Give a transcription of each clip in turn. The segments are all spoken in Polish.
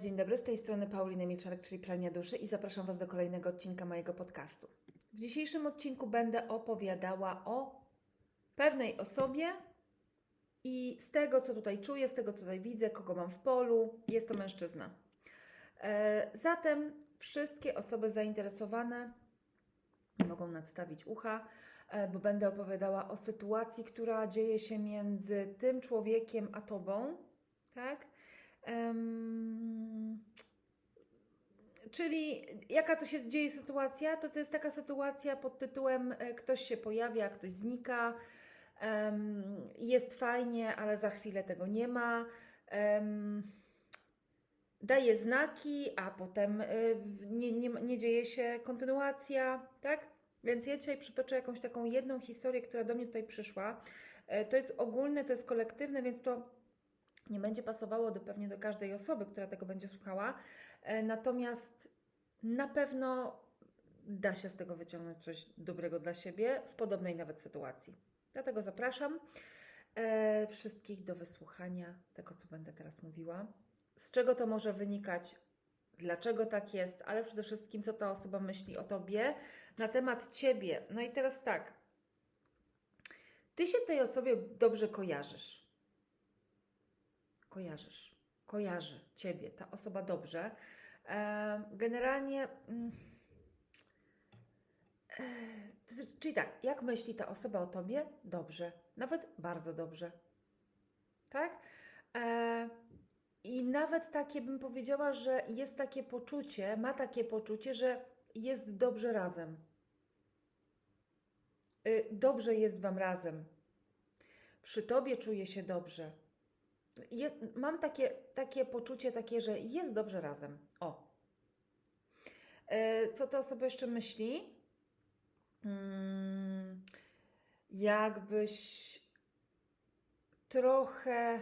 Dzień dobry, z tej strony Paulina Milczarek, czyli Pralnia Duszy i zapraszam Was do kolejnego odcinka mojego podcastu. W dzisiejszym odcinku będę opowiadała o pewnej osobie i z tego, co tutaj czuję, z tego, co tutaj widzę, kogo mam w polu, jest to mężczyzna. E, Zatem wszystkie osoby zainteresowane mogą nadstawić ucha, e, bo będę opowiadała o sytuacji, która dzieje się między tym człowiekiem a tobą, tak? Em, czyli jaka to się dzieje sytuacja? To to jest taka sytuacja pod tytułem e, ktoś się pojawia, ktoś znika, em, jest fajnie, ale za chwilę tego nie ma. em, daje znaki, a potem y, nie, nie, nie dzieje się kontynuacja, tak? Więc ja dzisiaj przytoczę jakąś taką jedną historię, która do mnie tutaj przyszła. E, To jest ogólne, to jest kolektywne, więc to nie będzie pasowało do, pewnie do każdej osoby, która tego będzie słuchała. E, Natomiast na pewno da się z tego wyciągnąć coś dobrego dla siebie w podobnej nawet sytuacji. Dlatego zapraszam e, wszystkich do wysłuchania tego, co będę teraz mówiła. Z czego to może wynikać? Dlaczego tak jest, ale przede wszystkim, co ta osoba myśli o tobie na temat ciebie. No i teraz tak. Ty się tej osobie dobrze kojarzysz. Kojarzysz. Kojarzy ciebie ta osoba dobrze. E, generalnie. mm, e, znaczy- czyli tak, jak myśli ta osoba o tobie? Dobrze. Nawet bardzo dobrze. Tak? E, I nawet takie bym powiedziała, że jest takie poczucie, ma takie poczucie, że jest dobrze razem. Y, Dobrze jest Wam razem. Przy Tobie czuję się dobrze. Jest, mam takie, takie poczucie, takie, że jest dobrze razem. O. E, Co ta osoba jeszcze myśli? Mm, jakbyś trochę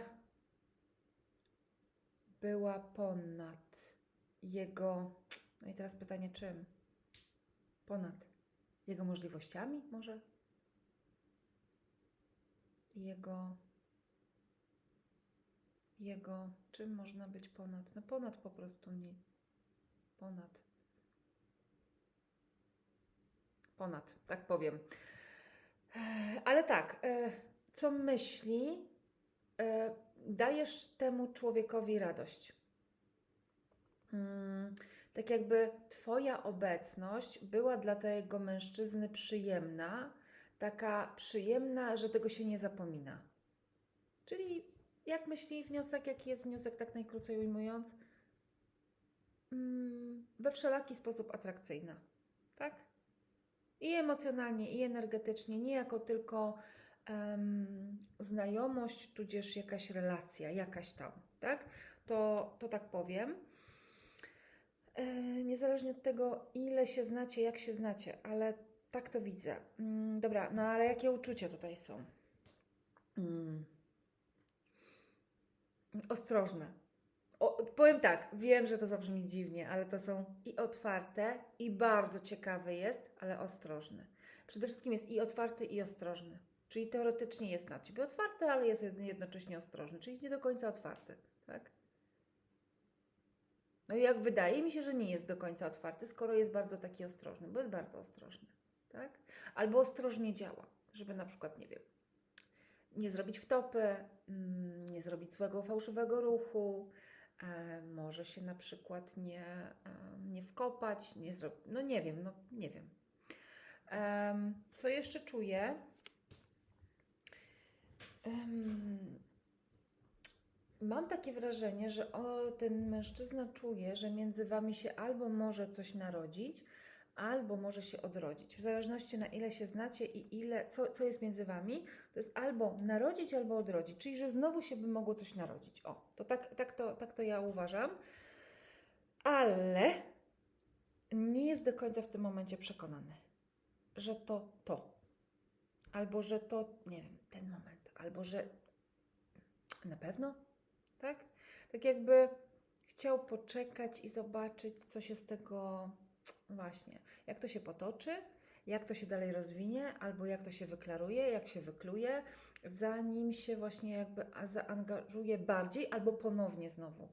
była ponad jego. No i teraz pytanie, czym? Ponad jego możliwościami, może? Jego. Jego. Czym można być ponad? No, ponad po prostu nie. Ponad. Ponad, tak powiem. Ale tak, e, co myśli, e, dajesz temu człowiekowi radość. Mm, Tak jakby Twoja obecność była dla tego mężczyzny przyjemna, taka przyjemna, że tego się nie zapomina. Czyli jak myśli wniosek, jaki jest wniosek, tak najkrócej ujmując? Mm, We wszelaki sposób atrakcyjna, tak? I emocjonalnie, i energetycznie, nie jako tylko em, znajomość, tudzież jakaś relacja, jakaś tam, tak? To, to tak powiem. E, niezależnie od tego, ile się znacie, jak się znacie, ale tak to widzę. Mm, dobra, no ale jakie uczucia tutaj są? Ostrożne. O, powiem tak, wiem, że to zabrzmi dziwnie, ale to są i otwarte, i bardzo ciekawe jest, ale ostrożne. Przede wszystkim jest i otwarty, i ostrożny. Czyli teoretycznie jest na ciebie otwarty, ale jest jednocześnie ostrożny, czyli nie do końca otwarty, tak? No i jak wydaje mi się, że nie jest do końca otwarty, skoro jest bardzo taki ostrożny, bo jest bardzo ostrożny, tak? Albo ostrożnie działa, żeby na przykład, nie wiem, nie zrobić wtopy, mm, nie zrobić złego, fałszywego ruchu, e, może się na przykład nie, e, nie wkopać, nie zrobić, no nie wiem, no nie wiem. Em, co jeszcze czuję? Mam takie wrażenie, że o, ten mężczyzna czuje, że między wami się albo może coś narodzić, albo może się odrodzić. W zależności na ile się znacie i ile, co, co jest między wami, to jest albo narodzić, albo odrodzić. Czyli, że znowu się by mogło coś narodzić. O, to tak, tak, to, tak to ja uważam. Ale nie jest do końca w tym momencie przekonany, że to to. Albo że to, nie wiem, ten moment. Albo że na pewno tak? Tak jakby chciał poczekać i zobaczyć, co się z tego właśnie, jak to się potoczy, jak to się dalej rozwinie, albo jak to się wyklaruje, jak się wykluje, zanim się właśnie jakby zaangażuje bardziej, albo ponownie znowu.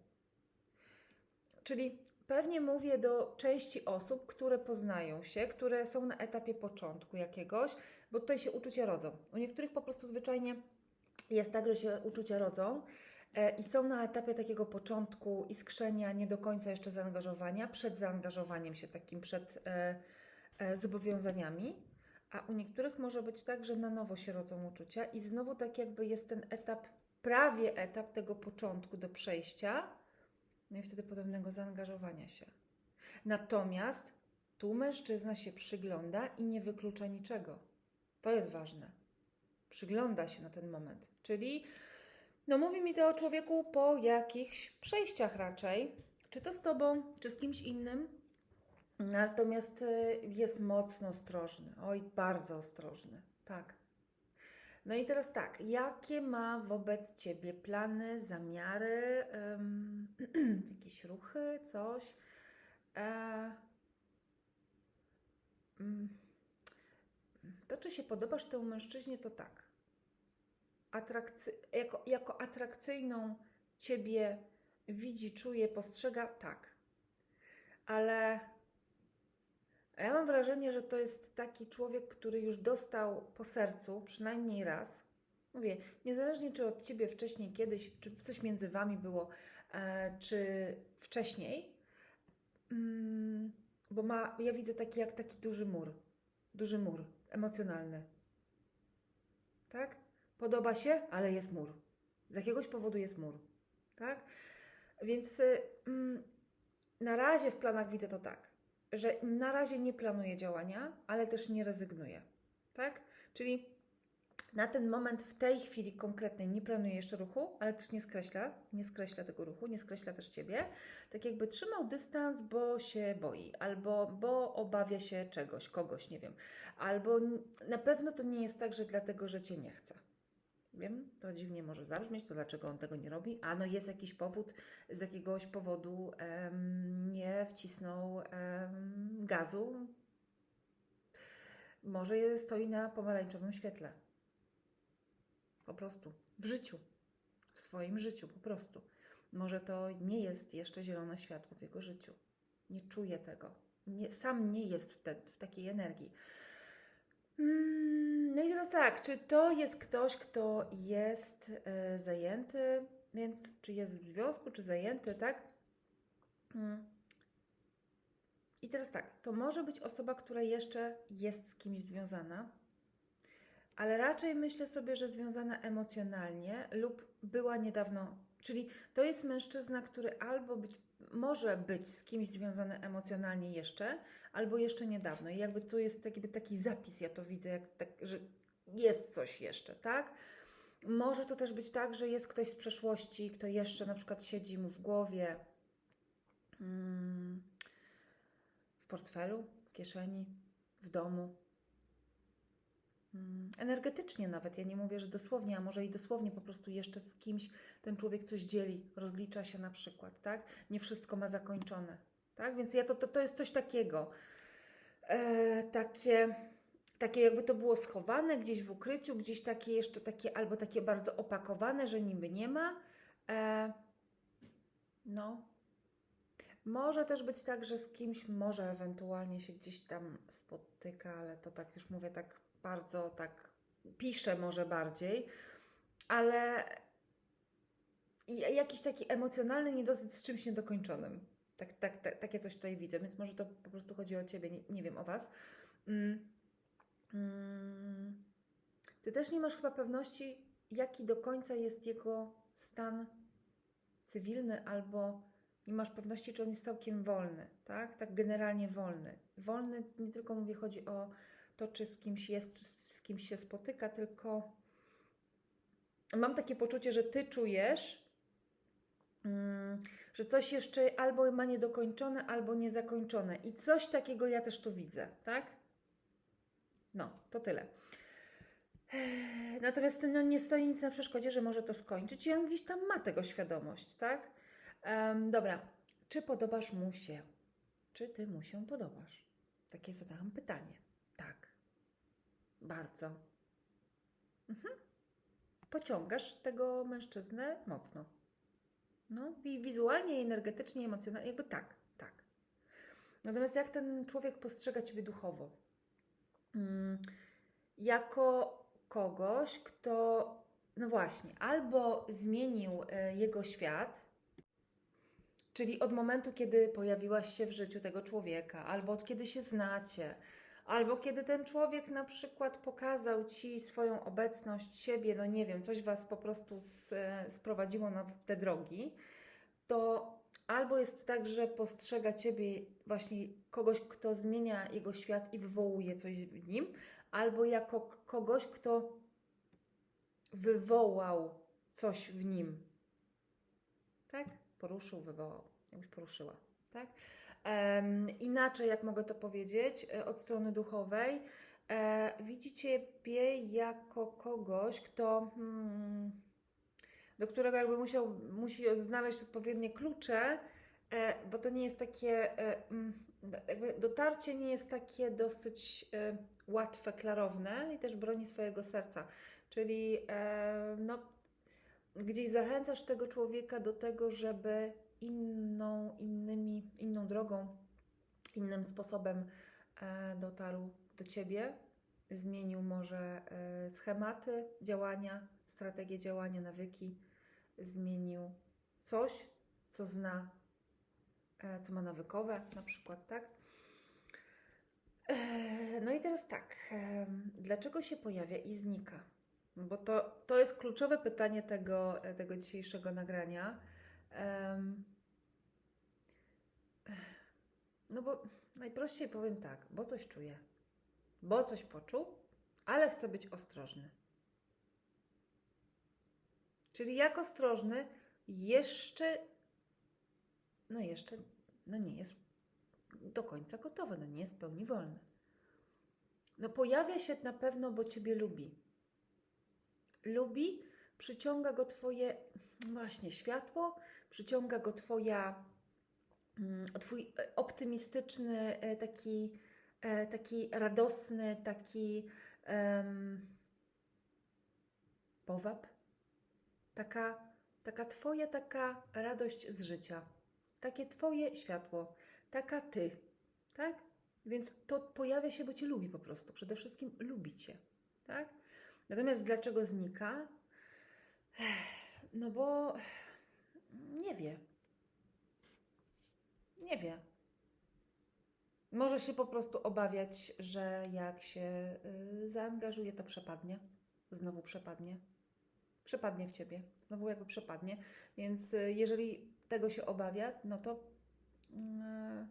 Czyli pewnie mówię do części osób, które poznają się, które są na etapie początku jakiegoś, bo tutaj się uczucia rodzą. U niektórych po prostu zwyczajnie jest tak, że się uczucia rodzą i są na etapie takiego początku iskrzenia, nie do końca jeszcze zaangażowania, przed zaangażowaniem się takim, przed e, e, zobowiązaniami. A u niektórych może być tak, że na nowo się rodzą uczucia i znowu tak jakby jest ten etap, prawie etap tego początku do przejścia, no i wtedy podobnego zaangażowania się. Natomiast tu mężczyzna się przygląda i nie wyklucza niczego. To jest ważne. Przygląda się na ten moment. Czyli, no mówi mi to o człowieku po jakichś przejściach raczej. Czy to z tobą, czy z kimś innym. Natomiast y, jest mocno ostrożny. Oj, bardzo ostrożny. Tak. No i teraz tak, jakie ma wobec Ciebie plany, zamiary, em, jakieś ruchy, coś? E, mm, to, czy się podobasz temu mężczyźnie, to tak. Atrakcy- jako, jako atrakcyjną Ciebie widzi, czuje, postrzega, tak. Ale ja mam wrażenie, że to jest taki człowiek, który już dostał po sercu przynajmniej raz. Mówię, niezależnie czy od ciebie wcześniej kiedyś, czy coś między wami było, e, czy wcześniej, mm, bo ma, ja widzę taki jak taki duży mur, duży mur emocjonalny. Tak? Podoba się, ale jest mur. Z jakiegoś powodu jest mur. Tak? Więc y, mm, na razie w planach widzę to tak że na razie nie planuje działania, ale też nie rezygnuje. Tak? Czyli na ten moment, w tej chwili konkretnej, nie planuje jeszcze ruchu, ale też nie skreśla, nie skreśla tego ruchu, nie skreśla też ciebie. Tak jakby trzymał dystans, bo się boi, albo bo obawia się czegoś, kogoś, nie wiem. Albo na pewno to nie jest tak, że dlatego, że cię nie chce. Wiem, to dziwnie może zabrzmieć, to dlaczego on tego nie robi. A no jest jakiś powód, z jakiegoś powodu em, nie wcisnął em, gazu. Może stoi na pomarańczowym świetle. Po prostu. W życiu. W swoim życiu, po prostu. Może to nie jest jeszcze zielone światło w jego życiu. Nie czuje tego. Nie, sam nie jest w, te, w takiej energii. Mm, No i teraz tak, czy to jest ktoś, kto jest e, zajęty, więc czy jest w związku, czy zajęty, tak? Mm. I teraz tak, to może być osoba, która jeszcze jest z kimś związana, ale raczej myślę sobie, że związana emocjonalnie lub była niedawno, czyli to jest mężczyzna, który albo być, może być z kimś związany emocjonalnie jeszcze, albo jeszcze niedawno. I jakby tu jest taki, taki zapis, ja to widzę, jak tak, że jest coś jeszcze, tak? Może to też być tak, że jest ktoś z przeszłości, kto jeszcze na przykład siedzi mu w głowie, mm, w portfelu, w kieszeni, w domu. Energetycznie nawet, ja nie mówię, że dosłownie, a może i dosłownie po prostu jeszcze z kimś ten człowiek coś dzieli, rozlicza się na przykład, tak? Nie wszystko ma zakończone, tak? Więc ja to, to, to jest coś takiego, e, takie, takie jakby to było schowane gdzieś w ukryciu, gdzieś takie jeszcze takie, albo takie bardzo opakowane, że niby nie ma. E, no. Może też być tak, że z kimś może ewentualnie się gdzieś tam spotyka, ale to tak już mówię, tak bardzo tak piszę może bardziej, ale jakiś taki emocjonalny niedosyt z czymś niedokończonym. Tak, tak, tak, takie coś tutaj widzę, więc może to po prostu chodzi o Ciebie, nie, nie wiem o Was. Mm. Mm. Ty też nie masz chyba pewności, jaki do końca jest jego stan cywilny, albo nie masz pewności, czy on jest całkiem wolny, tak? Tak generalnie wolny. Wolny, nie tylko mówię, chodzi o to, czy z kimś jest, czy z kimś się spotyka, tylko mam takie poczucie, że ty czujesz, mm, że coś jeszcze albo ma niedokończone, albo niezakończone. I coś takiego ja też tu widzę, tak? No, to tyle. Natomiast no, nie stoi nic na przeszkodzie, że może to skończyć i on gdzieś tam ma tego świadomość, tak? Em, dobra, czy podobasz mu się? Czy ty mu się podobasz? Takie zadałam pytanie. Tak. Bardzo. Mhm. Pociągasz tego mężczyznę mocno. No, i wizualnie, i energetycznie, i emocjonalnie, jakby tak, tak. Natomiast jak ten człowiek postrzega Ciebie duchowo? Mm, jako kogoś, kto, no właśnie, albo zmienił e, jego świat, czyli od momentu, kiedy pojawiłaś się w życiu tego człowieka, albo od kiedy się znacie, albo kiedy ten człowiek na przykład pokazał ci swoją obecność siebie, no nie wiem, coś was po prostu s- sprowadziło na te drogi, to albo jest tak, że postrzega ciebie właśnie kogoś, kto zmienia jego świat i wywołuje coś w nim, albo jako kogoś, kto wywołał coś w nim. Tak? Poruszył, wywołał. Jakbyś poruszyła. Tak? Inaczej, jak mogę to powiedzieć, e, od strony duchowej, e, widzi Ciebie jako kogoś, kto, hmm, do którego jakby musiał, musi znaleźć odpowiednie klucze, e, bo to nie jest takie, mm, jakby dotarcie nie jest takie dosyć łatwe, klarowne i też broni swojego serca. Czyli no, gdzieś zachęcasz tego człowieka do tego, żeby inną, innymi, inną drogą, innym sposobem e, dotarł do ciebie, zmienił może e, schematy działania, strategię działania, nawyki, zmienił coś, co zna, e, co ma nawykowe, na przykład, tak? No i teraz tak, dlaczego się pojawia i znika? Bo to, to jest kluczowe pytanie tego, tego dzisiejszego nagrania. No bo najprościej powiem tak, bo coś czuję, bo coś poczuł, ale chcę być ostrożny. Czyli jak ostrożny, jeszcze, no jeszcze, no nie jest do końca gotowy, no nie jest w pełni wolny. No pojawia się na pewno, bo Ciebie lubi. Lubi, przyciąga go Twoje właśnie światło, przyciąga go Twoja, mm, Twój e, optymistyczny, e, taki, e, taki radosny, taki em, powab, taka, taka Twoja taka radość z życia, takie Twoje światło, taka Ty, tak? Więc to pojawia się, bo Cię lubi po prostu. Przede wszystkim lubi Cię, tak? Natomiast dlaczego znika? No bo nie wie. Nie wie. Może się po prostu obawiać, że jak się y, zaangażuje, to przepadnie. Znowu przepadnie. Przepadnie w ciebie. Znowu jakby przepadnie. Więc y, jeżeli tego się obawia, no to. mm,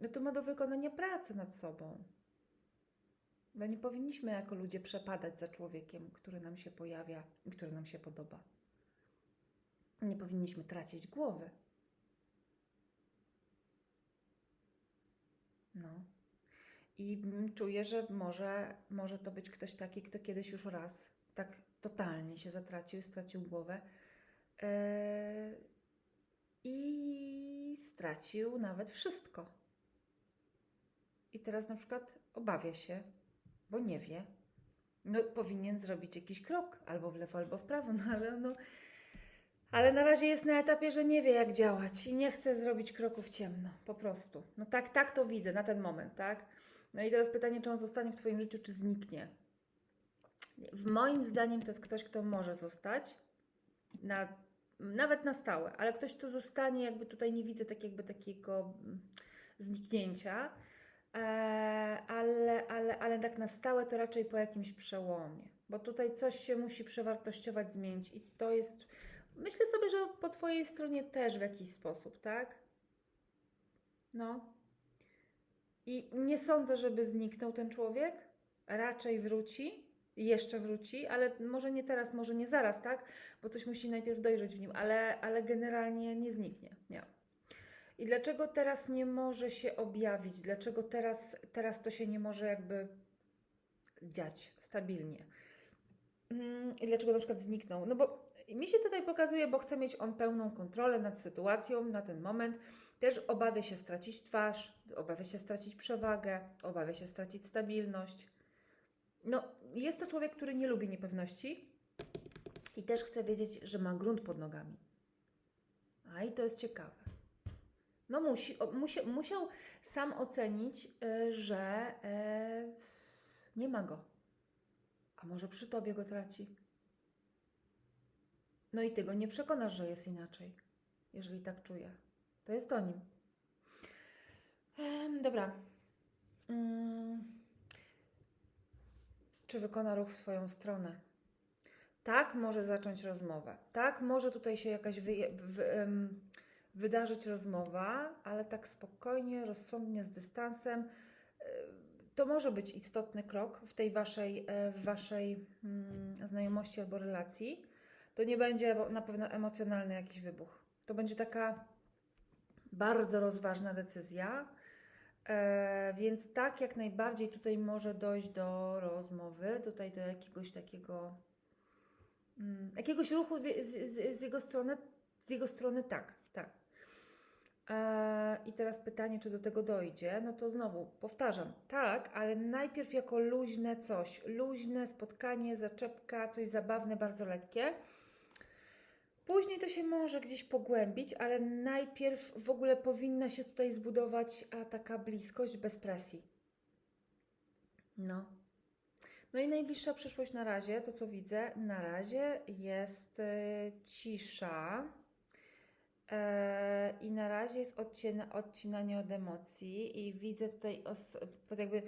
no to ma do wykonania pracę nad sobą. Bo nie powinniśmy jako ludzie przepadać za człowiekiem, który nam się pojawia i który nam się podoba. Nie powinniśmy tracić głowy. No. I czuję, że może, może to być ktoś taki, kto kiedyś już raz tak totalnie się zatracił, stracił głowę yy, i stracił nawet wszystko. I teraz na przykład obawia się, bo nie wie. No, powinien zrobić jakiś krok, albo w lewo, albo w prawo, no ale no. Ale na razie jest na etapie, że nie wie, jak działać i nie chce zrobić kroku w ciemno, po prostu. No tak, tak to widzę na ten moment, tak? No i teraz pytanie, czy on zostanie w Twoim życiu, czy zniknie? W moim zdaniem to jest ktoś, kto może zostać, na, nawet na stałe, ale ktoś, kto zostanie, jakby tutaj nie widzę tak jakby takiego mm, zniknięcia, e, ale, ale, ale tak na stałe to raczej po jakimś przełomie, bo tutaj coś się musi przewartościować, zmienić i to jest, myślę sobie, że po Twojej stronie też w jakiś sposób, tak? No. I nie sądzę, żeby zniknął ten człowiek, raczej wróci, jeszcze wróci, ale może nie teraz, może nie zaraz, tak? Bo coś musi najpierw dojrzeć w nim, ale, ale generalnie nie zniknie. Nie. I dlaczego teraz nie może się objawić? Dlaczego teraz, teraz to się nie może jakby dziać stabilnie? Mm, I dlaczego na przykład zniknął? No bo mi się tutaj pokazuje, bo chce mieć on pełną kontrolę nad sytuacją na ten moment. Też obawia się stracić twarz, obawia się stracić przewagę, obawia się stracić stabilność. No, jest to człowiek, który nie lubi niepewności I też chce wiedzieć, że ma grunt pod nogami. A i to jest ciekawe. No musi, musi, musiał sam ocenić, y, że y, nie ma go. A może przy tobie go traci? No i ty go nie przekonasz, że jest inaczej, jeżeli tak czuje. To jest o nim. Em, dobra. Mm. Czy wykona ruch w swoją stronę? Tak, może zacząć rozmowę. Tak, może tutaj się jakaś wyje, w, em, wydarzyć rozmowa, ale tak spokojnie, rozsądnie, z dystansem. Y, To może być istotny krok w tej waszej, w waszej mm, znajomości albo relacji. To nie będzie na pewno emocjonalny jakiś wybuch. To będzie taka bardzo rozważna decyzja. E, więc tak, jak najbardziej tutaj może dojść do rozmowy, tutaj do jakiegoś takiego, mm, jakiegoś ruchu z, z, z jego strony, z jego strony tak, tak. E, I teraz pytanie, czy do tego dojdzie? No to znowu powtarzam, tak, ale najpierw jako luźne coś, luźne spotkanie, zaczepka, coś zabawne, bardzo lekkie. Później to się może gdzieś pogłębić, ale najpierw w ogóle powinna się tutaj zbudować taka bliskość bez presji. No. No i najbliższa przyszłość na razie, to co widzę, na razie jest e, cisza. E, I na razie jest odcina, odcinanie od emocji i widzę tutaj os, jakby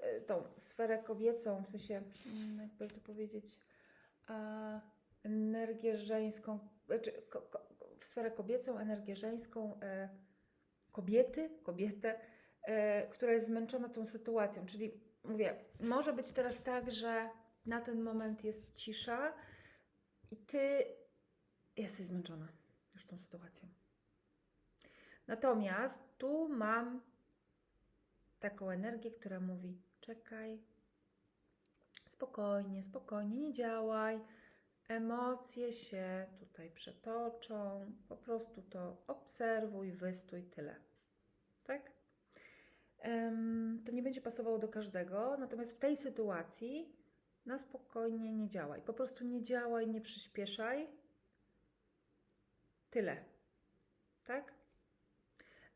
e, tą sferę kobiecą, w sensie, mm, jakby to powiedzieć, a, energię żeńską, znaczy ko, ko, sferę kobiecą, energię żeńską e, kobiety, kobietę, e, która jest zmęczona tą sytuacją. Czyli mówię, może być teraz tak, że na ten moment jest cisza i ty jesteś zmęczona już tą sytuacją. Natomiast tu mam taką energię, która mówi: czekaj, spokojnie, spokojnie, nie działaj. Emocje się tutaj przetoczą, po prostu to obserwuj, wystój, tyle. Tak? To nie będzie pasowało do każdego, natomiast w tej sytuacji na spokojnie nie działaj. Po prostu nie działaj, nie przyspieszaj. Tyle. Tak?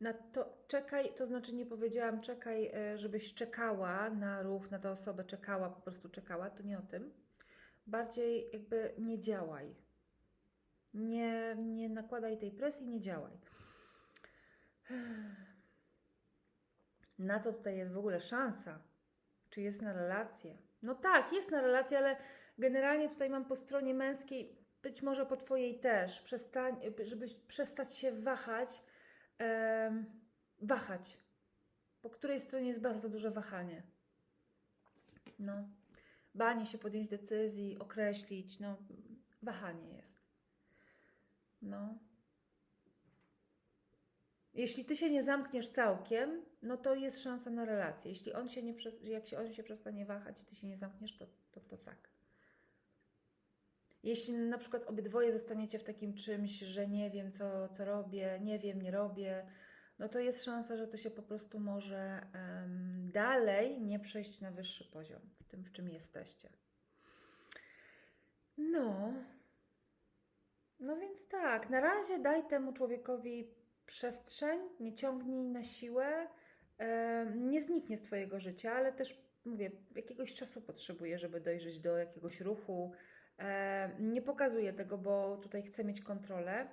Na to czekaj, to znaczy nie powiedziałam czekaj, e, żebyś czekała na ruch, na tę osobę, czekała, po prostu czekała, to nie o tym. Bardziej jakby nie działaj. Nie, nie nakładaj tej presji, nie działaj. Na co tutaj jest w ogóle szansa? Czy jest na relację? No tak, jest na relację, ale generalnie tutaj mam po stronie męskiej, być może po Twojej też, przestań, żebyś przestać się wahać, wahać. Po której stronie jest bardzo duże wahanie. No, banie się podjąć decyzji, określić, no, wahanie jest. No. Jeśli ty się nie zamkniesz całkiem, no to jest szansa na relację. Jeśli on się nie, jak się on się przestanie wahać i ty się nie zamkniesz, to, to, to tak. Jeśli na przykład obydwoje zostaniecie w takim czymś, że nie wiem, co, co robię, nie wiem, nie robię, no to jest szansa, że to się po prostu może em, dalej nie przejść na wyższy poziom w tym, w czym jesteście. No. No więc tak, na razie daj temu człowiekowi przestrzeń, nie ciągnij na siłę, em, nie zniknie z Twojego życia, ale też mówię, jakiegoś czasu potrzebuję, żeby dojrzeć do jakiegoś ruchu. E, nie pokazuję tego, bo tutaj chcę mieć kontrolę.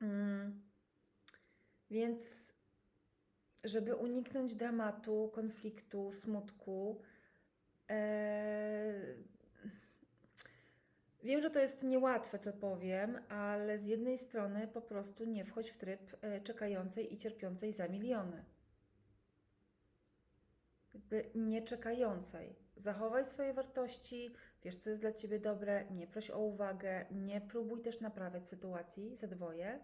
Mm. Więc, żeby uniknąć dramatu, konfliktu, smutku, e, wiem, że to jest niełatwe, co powiem, ale z jednej strony po prostu nie wchodź w tryb e, czekającej i cierpiącej za miliony. Jakby nie czekającej. Zachowaj swoje wartości, wiesz, co jest dla ciebie dobre, nie proś o uwagę, nie próbuj też naprawiać sytuacji za dwoje.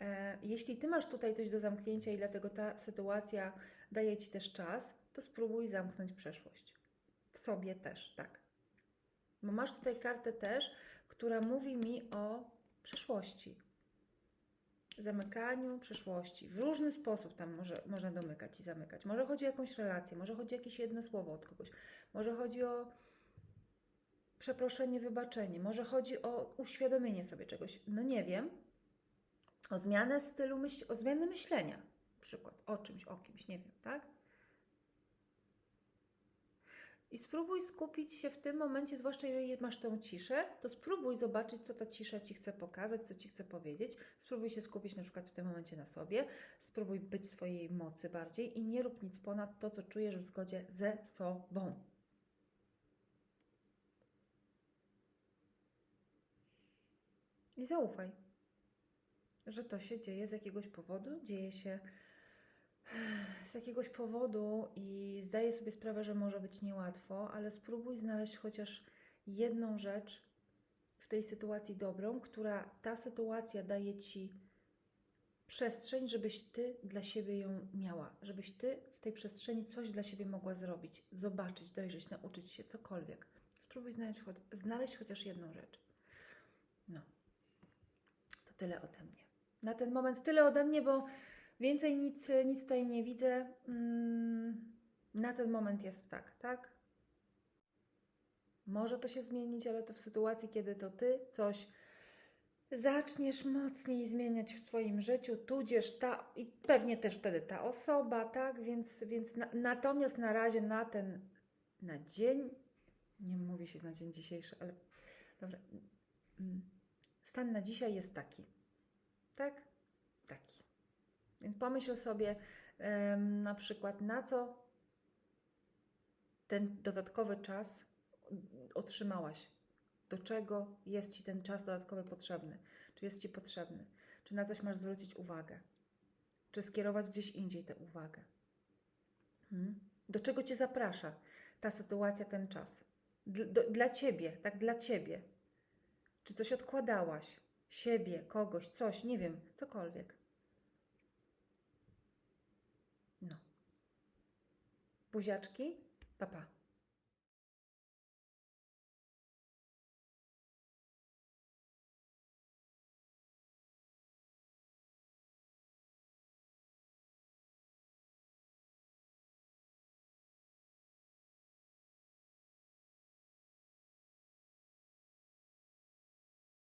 E, Jeśli ty masz tutaj coś do zamknięcia i dlatego ta sytuacja daje ci też czas, to spróbuj zamknąć przeszłość. W sobie też, tak. Bo masz tutaj kartę też, która mówi mi o przeszłości. Zamykaniu przeszłości. W różny sposób tam może, można domykać i zamykać. Może chodzi o jakąś relację, może chodzi o jakieś jedno słowo od kogoś, może chodzi o przeproszenie, wybaczenie, może chodzi o uświadomienie sobie czegoś, no nie wiem, o zmianę stylu, myśl, o zmianę myślenia, na przykład o czymś, o kimś, nie wiem, tak? I spróbuj skupić się w tym momencie, zwłaszcza jeżeli masz tą ciszę, to spróbuj zobaczyć, co ta cisza ci chce pokazać, co ci chce powiedzieć. Spróbuj się skupić na przykład w tym momencie na sobie, spróbuj być swojej mocy bardziej i nie rób nic ponad to, co czujesz w zgodzie ze sobą. I zaufaj, że to się dzieje z jakiegoś powodu, dzieje się z jakiegoś powodu i zdaję sobie sprawę, że może być niełatwo, ale spróbuj znaleźć chociaż jedną rzecz w tej sytuacji dobrą, która ta sytuacja daje ci przestrzeń, żebyś ty dla siebie ją miała, żebyś ty w tej przestrzeni coś dla siebie mogła zrobić, zobaczyć, dojrzeć, nauczyć się, cokolwiek. Spróbuj znaleźć, cho- znaleźć chociaż jedną rzecz. No, to tyle ode mnie. Na ten moment tyle ode mnie, bo Więcej nic, nic tutaj nie widzę. Mm, Na ten moment jest tak, tak? Może to się zmienić, ale to w sytuacji, kiedy to ty coś zaczniesz mocniej zmieniać w swoim życiu, tudzież ta, i pewnie też wtedy ta osoba, tak? Więc, więc na, natomiast na razie na ten, na dzień, nie mówi się na dzień dzisiejszy, ale dobra, mm, stan na dzisiaj jest taki, tak? Taki. Więc pomyśl sobie na przykład, na co ten dodatkowy czas otrzymałaś. Do czego jest Ci ten czas dodatkowy potrzebny? Czy jest Ci potrzebny? Czy na coś masz zwrócić uwagę? Czy skierować gdzieś indziej tę uwagę? Hmm? Do czego Cię zaprasza ta sytuacja, ten czas? Do, dla Ciebie, tak dla Ciebie. Czy coś odkładałaś? Siebie, kogoś, coś, nie wiem, cokolwiek. No. Buziaczki, papa. Pa.